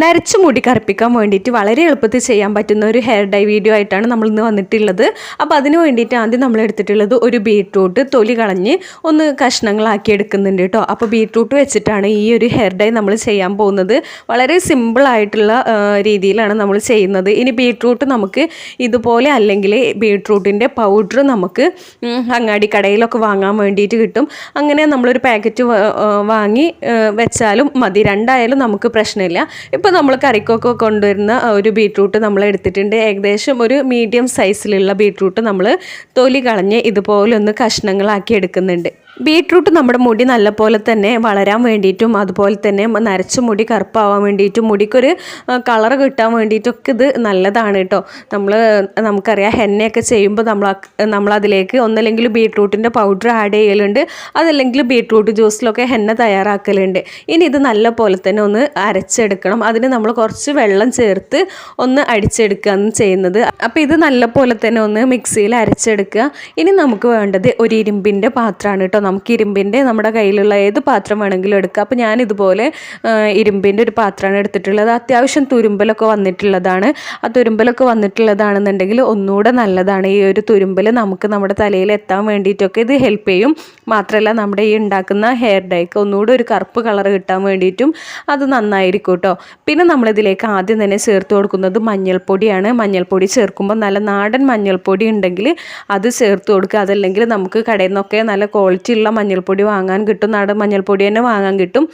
നരച്ച മുടി കറുപ്പിക്കാൻ വേണ്ടിയിട്ട് വളരെ എളുപ്പത്തിൽ ചെയ്യാൻ പറ്റുന്ന ഒരു ഹെയർ ഡൈ വീഡിയോ ആയിട്ടാണ് നമ്മൾ ഇന്ന് വന്നിട്ടുള്ളത്. അപ്പോൾ അതിന് വേണ്ടിയിട്ട് ആദ്യം നമ്മൾ എടുത്തിട്ടുള്ളത് ഒരു ബീട്രൂട്ട് തൊലി കളഞ്ഞ് ഒന്ന് കഷ്ണങ്ങളാക്കി എടുക്കുന്നുണ്ട് കേട്ടോ. അപ്പോൾ ബീട്രൂട്ട് വെച്ചിട്ടാണ് ഈ ഒരു ഹെയർ ഡൈ നമ്മൾ ചെയ്യാൻ പോകുന്നത്. വളരെ സിമ്പിളായിട്ടുള്ള രീതിയിലാണ് നമ്മൾ ചെയ്യുന്നത്. ഇനി ബീട്രൂട്ട് നമുക്ക് ഇതുപോലെ അല്ലെങ്കിൽ ബീട്രൂട്ടിന്റെ പൗഡർ നമുക്ക് അങ്ങാടി കടയിലൊക്കെ വാങ്ങാൻ വേണ്ടിയിട്ട് കിട്ടും. അങ്ങനെ നമ്മളൊരു പാക്കറ്റ് വാങ്ങി വെച്ചാലും മതി. രണ്ടായാലും നമുക്ക് പ്രശ്നമില്ല. ഇപ്പോൾ നമ്മൾ കറിക്കൊക്കെ കൊണ്ടുവരുന്ന ഒരു ബീട്രൂട്ട് നമ്മൾ എടുത്തിട്ടുണ്ട്. ഏകദേശം ഒരു മീഡിയം സൈസിലുള്ള ബീട്രൂട്ട് നമ്മൾ തൊലി കളഞ്ഞ് ഇതുപോലെ ഒന്ന് കഷ്ണങ്ങളാക്കി എടുക്കുന്നുണ്ട്. ബീട്രൂട്ട് നമ്മുടെ മുടി നല്ലപോലെ തന്നെ വളരാൻ വേണ്ടിയിട്ടും അതുപോലെ തന്നെ നരച്ച മുടി കറുപ്പാവാൻ വേണ്ടിയിട്ടും മുടിക്കൊരു കളർ കിട്ടാൻ വേണ്ടിയിട്ടൊക്കെ ഇത് നല്ലതാണ് കേട്ടോ. നമ്മൾ നമുക്കറിയാം ഹെന്നയൊക്കെ ചെയ്യുമ്പോൾ നമ്മൾ നമ്മളതിലേക്ക് ഒന്നല്ലെങ്കിൽ ബീട്രൂട്ടിന്റെ പൗഡർ ആഡ് ചെയ്യലുണ്ട് അതല്ലെങ്കിൽ ബീട്രൂട്ട് ജ്യൂസിലൊക്കെ ഹെന്ന തയ്യാറാക്കലുണ്ട്. ഇനി ഇത് നല്ല പോലെ തന്നെ ഒന്ന് അരച്ചെടുക്കണം. അതിന് നമ്മൾ കുറച്ച് വെള്ളം ചേർത്ത് ഒന്ന് അടിച്ചെടുക്കുകയാണ് ചെയ്യുന്നത്. അപ്പോൾ ഇത് നല്ല പോലെ തന്നെ ഒന്ന് മിക്സിയിൽ അരച്ചെടുക്കുക. ഇനി നമുക്ക് വേണ്ടത് ഒരു ഇരുമ്പിന്റെ പാത്രമാണ് കേട്ടോ. നമുക്ക് ഇരുമ്പിന്റെ നമ്മുടെ കയ്യിലുള്ള ഏത് പാത്രം വേണമെങ്കിലും എടുക്കാം. അപ്പോൾ ഞാൻ ഇതുപോലെ ഇരുമ്പിന്റെ ഒരു പാത്രമാണ് എടുത്തിട്ടുള്ളത്. അത്യാവശ്യം തുരുമ്പലൊക്കെ വന്നിട്ടുള്ളതാണ്. ആ തുരുമ്പലൊക്കെ വന്നിട്ടുള്ളതാണെന്നുണ്ടെങ്കിൽ ഒന്നുകൂടെ നല്ലതാണ്. ഈ ഒരു തുരുമ്പൽ നമുക്ക് നമ്മുടെ തലയിൽ എത്താൻ വേണ്ടിയിട്ടൊക്കെ ഇത് ഹെൽപ്പ് ചെയ്യും. മാത്രമല്ല നമ്മുടെ ഈ ഉണ്ടാക്കുന്ന ഹെയർ ഡൈക്ക് ഒന്നുകൂടെ ഒരു കറുപ്പ് കളർ കിട്ടാൻ വേണ്ടിയിട്ടും അത് നന്നായിരിക്കും കേട്ടോ. പിന്നെ നമ്മളിതിലേക്ക് ആദ്യം തന്നെ ചേർത്ത് കൊടുക്കുന്നത് മഞ്ഞൾപ്പൊടിയാണ്. മഞ്ഞൾപ്പൊടി ചേർക്കുമ്പോൾ നല്ല നാടൻ മഞ്ഞൾപ്പൊടി ഉണ്ടെങ്കിൽ അത് ചേർത്ത് കൊടുക്കുക. അതല്ലെങ്കിൽ നമുക്ക് കടയിൽ നിന്നൊക്കെ നല്ല ക്വാളിറ്റി ഉള്ള മഞ്ഞൾപ്പൊടി വാങ്ങാൻ കിട്ടും. നാടൻ മഞ്ഞൾപ്പൊടി തന്നെ വാങ്ങാൻ കിട്ടും.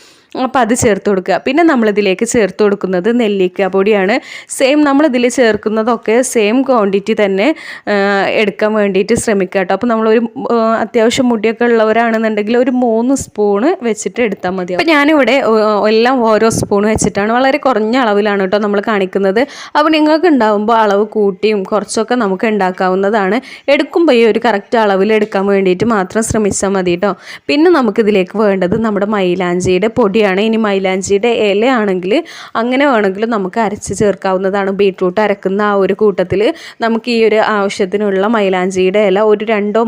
അപ്പോൾ അത് ചേർത്ത് കൊടുക്കുക. പിന്നെ നമ്മളിതിലേക്ക് ചേർത്ത് കൊടുക്കുന്നത് നെല്ലിക്ക പൊടിയാണ്. സെയിം നമ്മളിതിൽ ചേർക്കുന്നതൊക്കെ സെയിം ക്വാണ്ടിറ്റി തന്നെ എടുക്കാൻ വേണ്ടിയിട്ട് ശ്രമിക്കുക കേട്ടോ. അപ്പോൾ നമ്മളൊരു അത്യാവശ്യം മുടിയൊക്കെ ഉള്ളവരാണെന്നുണ്ടെങ്കിൽ ഒരു മൂന്ന് സ്പൂണ് വെച്ചിട്ട് എടുത്താൽ മതി. അപ്പോൾ ഞാനിവിടെ എല്ലാം ഓരോ സ്പൂൺ വെച്ചിട്ടാണ്. വളരെ കുറഞ്ഞ അളവിലാണ് കേട്ടോ നമ്മൾ കാണിക്കുന്നത്. അപ്പോൾ നിങ്ങൾക്ക് ഉണ്ടാകുമ്പോൾ അളവ് കൂട്ടിയും കുറച്ചൊക്കെ നമുക്ക് ഉണ്ടാക്കാവുന്നതാണ്. എടുക്കുമ്പോൾ ഈ ഒരു കറക്റ്റ് അളവിൽ എടുക്കാൻ വേണ്ടിയിട്ട് മാത്രം ശ്രമിച്ചാൽ മതി കേട്ടോ. പിന്നെ നമുക്കിതിലേക്ക് വേണ്ടത് നമ്മുടെ മൈലാഞ്ചിയുടെ പൊടിയാണ്. ഇനി മൈലാഞ്ചിയുടെ ഇലയാണെങ്കിൽ അങ്ങനെ വേണമെങ്കിലും നമുക്ക് അരച്ച് ചേർക്കാവുന്നതാണ്. ബീട്രൂട്ട് അരക്കുന്ന ആ ഒരു കൂട്ടത്തിൽ നമുക്ക് ഈ ഒരു ആവശ്യത്തിനുള്ള മൈലാഞ്ചിയുടെ ഇല ഒരു രണ്ടോ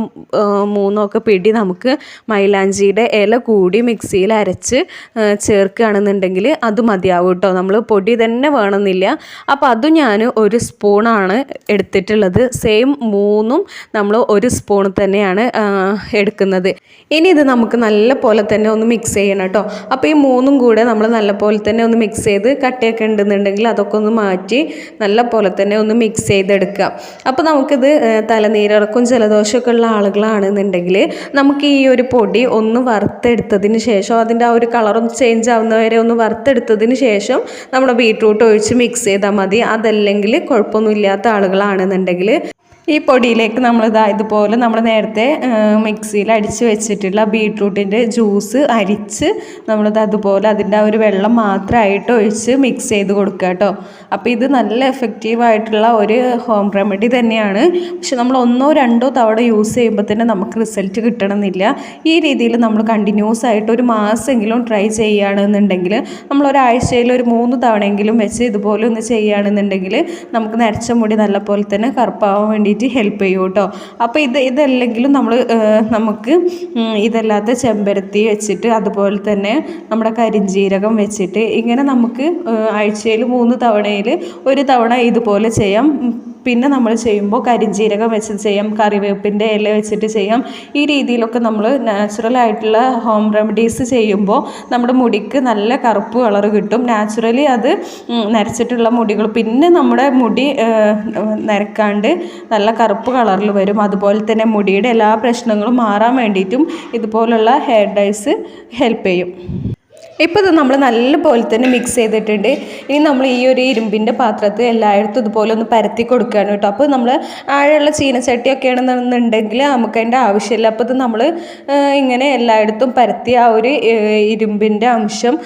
മൂന്നോ ഒക്കെ പിടി നമുക്ക് മൈലാഞ്ചിയുടെ ഇല കൂടി മിക്സിയിൽ അരച്ച് ചേർക്കുകയാണെന്നുണ്ടെങ്കിൽ അത് മതിയാവും കേട്ടോ. നമ്മൾ പൊടി തന്നെ വേണമെന്നില്ല. അപ്പോൾ അതും ഞാൻ ഒരു സ്പൂണാണ് എടുത്തിട്ടുള്ളത്. സെയിം മൂന്നും നമ്മൾ ഒരു സ്പൂൺ തന്നെയാണ് എടുക്കുന്നത്. ഇനി ഇത് നമുക്ക് നല്ല പോലെ തന്നെ ഒന്ന് മിക്സ് ചെയ്യണം കേട്ടോ. അപ്പോൾ ഈ മൂന്നും കൂടെ നമ്മൾ നല്ലപോലെ തന്നെ ഒന്ന് മിക്സ് ചെയ്ത് കട്ടയൊക്കെ ഉണ്ടെന്നുണ്ടെങ്കിൽ അതൊക്കെ ഒന്ന് മാറ്റി നല്ലപോലെ തന്നെ ഒന്ന് മിക്സ് ചെയ്തെടുക്കുക. അപ്പോൾ നമുക്കിത് തലനീരിറക്കും ജലദോഷമൊക്കെ ഉള്ള ആളുകളാണെന്നുണ്ടെങ്കിൽ നമുക്ക് ഈ ഒരു പൊടി ഒന്ന് വറുത്തെടുത്തതിന് ശേഷം അതിന്റെ ആ ഒരു കളറൊന്ന് ചേഞ്ച് ആവുന്നവരെ ഒന്ന് വറുത്തെടുത്തതിന് ശേഷം നമ്മുടെ ബീട്രൂട്ട് ഒഴിച്ച് മിക്സ് ചെയ്താൽ മതി. അതല്ലെങ്കിൽ കുഴപ്പമൊന്നുമില്ലാത്ത ആളുകളാണെന്നുണ്ടെങ്കിൽ ഈ പൊടിയിലേക്ക് നമ്മൾ നമ്മളിതാ ഇതുപോലെ നമ്മൾ നേരത്തെ മിക്സിയിൽ അടിച്ച് വെച്ചിട്ടുള്ള ബീട്രൂട്ടിന്റെ ജ്യൂസ് അരിച്ച് നമ്മളിത് അതുപോലെ അതിന്റെ ആ ഒരു വെള്ളം മാത്രമായിട്ട് ഒഴിച്ച് മിക്സ് ചെയ്ത് കൊടുക്കുക കേട്ടോ. അപ്പോൾ ഇത് നല്ല എഫക്റ്റീവ് ആയിട്ടുള്ള ഒരു ഹോം റെമഡി തന്നെയാണ്. പക്ഷെ നമ്മൾ ഒന്നോ രണ്ടോ തവണ യൂസ് ചെയ്യുമ്പോൾ തന്നെ നമുക്ക് റിസൾട്ട് കിട്ടണമെന്നില്ല. ഈ രീതിയിൽ നമ്മൾ കണ്ടിന്യൂസ് ആയിട്ട് ഒരു മാസമെങ്കിലും ട്രൈ ചെയ്യുകയാണെന്നുണ്ടെങ്കിൽ നമ്മൾ ഒരാഴ്ചയിൽ ഒരു മൂന്ന് തവണയെങ്കിലും വെച്ച് ഇതുപോലെ ഒന്ന് ചെയ്യുകയാണെന്നുണ്ടെങ്കിൽ നമുക്ക് നരച്ച മുടി നല്ലപോലെ തന്നെ കറുപ്പാവാൻ വേണ്ടിയിട്ട് ഹെൽപ്പ് ചെയ്യും കേട്ടോ. അപ്പോൾ ഇത് ഇതല്ലെങ്കിലും നമ്മൾ നമുക്ക് ഇതല്ലാത്ത ചെമ്പരത്തി വെച്ചിട്ട് അതുപോലെ തന്നെ നമ്മുടെ കരിഞ്ജീരകം വെച്ചിട്ട് ഇങ്ങനെ നമുക്ക് ആഴ്ചയിൽ മൂന്ന് തവണയിൽ ഒരു തവണ ഇതുപോലെ ചെയ്യാം. പിന്നെ നമ്മൾ ചെയ്യുമ്പോൾ കരിഞ്ജീരകം വെച്ച് ചെയ്യാം. കറിവേപ്പിന്റെ ഇല വെച്ചിട്ട് ചെയ്യാം. ഈ രീതിയിലൊക്കെ നമ്മൾ നാച്ചുറൽ ആയിട്ടുള്ള ഹോം റെമഡീസ് ചെയ്യുമ്പോൾ നമ്മുടെ മുടിക്ക് നല്ല കറുപ്പ് കളർ കിട്ടും. നാച്ചുറലി അത് നരച്ചിട്ടുള്ള മുടികൾ. പിന്നെ നമ്മുടെ മുടി നരക്കാണ്ട് നല്ല കറുപ്പ് കളറിൽ വരും. അതുപോലെ തന്നെ മുടിയുടെ എല്ലാ പ്രശ്നങ്ങളും മാറാൻ വേണ്ടിയിട്ടും ഇതുപോലുള്ള ഹെയർ ഡൈസ് ഹെൽപ്പ് ചെയ്യും. ഇപ്പോൾ ഇത് നമ്മൾ നല്ലപോലെ തന്നെ മിക്സ് ചെയ്തിട്ടുണ്ട്. ഇനി നമ്മൾ ഈ ഒരു ഇരുമ്പിന്റെ പാത്രത്തിൽ എല്ലായിടത്തും ഇതുപോലെ ഒന്ന് പരത്തി കൊടുക്കുകയാണ് കേട്ടോ. അപ്പോൾ നമ്മൾ ആഴമുള്ള ചീനച്ചട്ടിയൊക്കെ ആണെന്നുണ്ടെങ്കിൽ നമുക്ക് അതിന്റെ ആവശ്യമില്ല. അപ്പോൾ ഇത് നമ്മൾ ഇങ്ങനെ എല്ലായിടത്തും പരത്തി ആ ഒരു ഇരുമ്പിന്റെ അംശം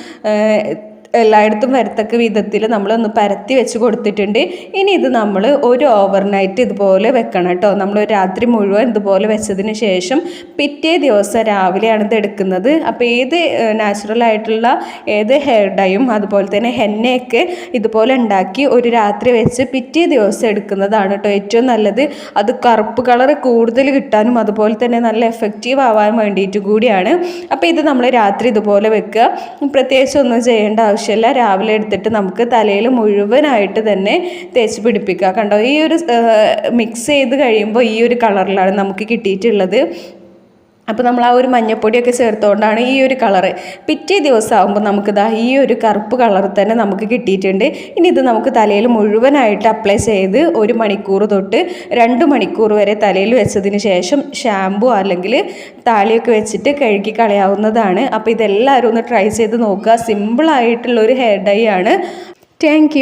എല്ലായിടത്തും വരത്തക്ക വിധത്തിൽ നമ്മളൊന്ന് പരത്തി വെച്ച് കൊടുത്തിട്ടുണ്ട്. ഇനി ഇത് നമ്മൾ ഒരു ഓവർനൈറ്റ് ഇതുപോലെ വെക്കണം കേട്ടോ. നമ്മൾ രാത്രി മുഴുവൻ ഇതുപോലെ വെച്ചതിന് ശേഷം പിറ്റേ ദിവസം രാവിലെയാണ് ഇത് എടുക്കുന്നത്. അപ്പോൾ ഏത് നാച്ചുറൽ ആയിട്ടുള്ള ഏത് ഹെയർ ഡൈയും അതുപോലെ തന്നെ ഹെന്നയൊക്കെ ഇതുപോലെ ഉണ്ടാക്കി ഒരു രാത്രി വെച്ച് പിറ്റേ ദിവസം എടുക്കുന്നതാണ് കേട്ടോ ഏറ്റവും നല്ലത്. അത് കറുപ്പ് കളർ കൂടുതൽ കിട്ടാനും അതുപോലെ തന്നെ നല്ല എഫക്റ്റീവ് ആവാൻ വേണ്ടിയിട്ട് കൂടിയാണ്. അപ്പോൾ ഇത് നമ്മൾ രാത്രി ഇതുപോലെ വെക്കുക. പ്രത്യേകിച്ച് ഒന്നും ചെയ്യേണ്ട ആവശ്യമില്ല രാവിലെ എടുത്തിട്ട് നമുക്ക് തലയിൽ മുഴുവനായിട്ട് തന്നെ തേച്ച് പിടിപ്പിക്കുക. കണ്ടോ ഈ ഒരു മിക്സ് ചെയ്ത് കഴിയുമ്പോൾ ഈ ഒരു കളറിലാണ് നമുക്ക് കിട്ടിയിട്ടുള്ളത്. അപ്പോൾ നമ്മൾ ആ ഒരു മഞ്ഞപ്പൊടിയൊക്കെ ചേർത്തുകൊണ്ടാണ് ഈ ഒരു കളറ്. പിറ്റേ ദിവസം ആകുമ്പോൾ നമുക്കിതാ ഈ ഒരു കറുപ്പ് കളർ തന്നെ നമുക്ക് കിട്ടിയിട്ടുണ്ട്. ഇനി ഇത് നമുക്ക് തലയിൽ മുഴുവനായിട്ട് അപ്ലൈ ചെയ്ത് ഒരു മണിക്കൂർ തൊട്ട് രണ്ട് മണിക്കൂർ വരെ തലയിൽ വെച്ചതിന് ശേഷം ഷാമ്പു അല്ലെങ്കിൽ താളിയൊക്കെ വെച്ചിട്ട് കഴുകി കളയാവുന്നതാണ്. അപ്പോൾ ഇതെല്ലാവരും ഒന്ന് ട്രൈ ചെയ്ത് നോക്കുക. സിമ്പിളായിട്ടുള്ളൊരു ഹെയർ ഡൈ ആണ്. താങ്ക്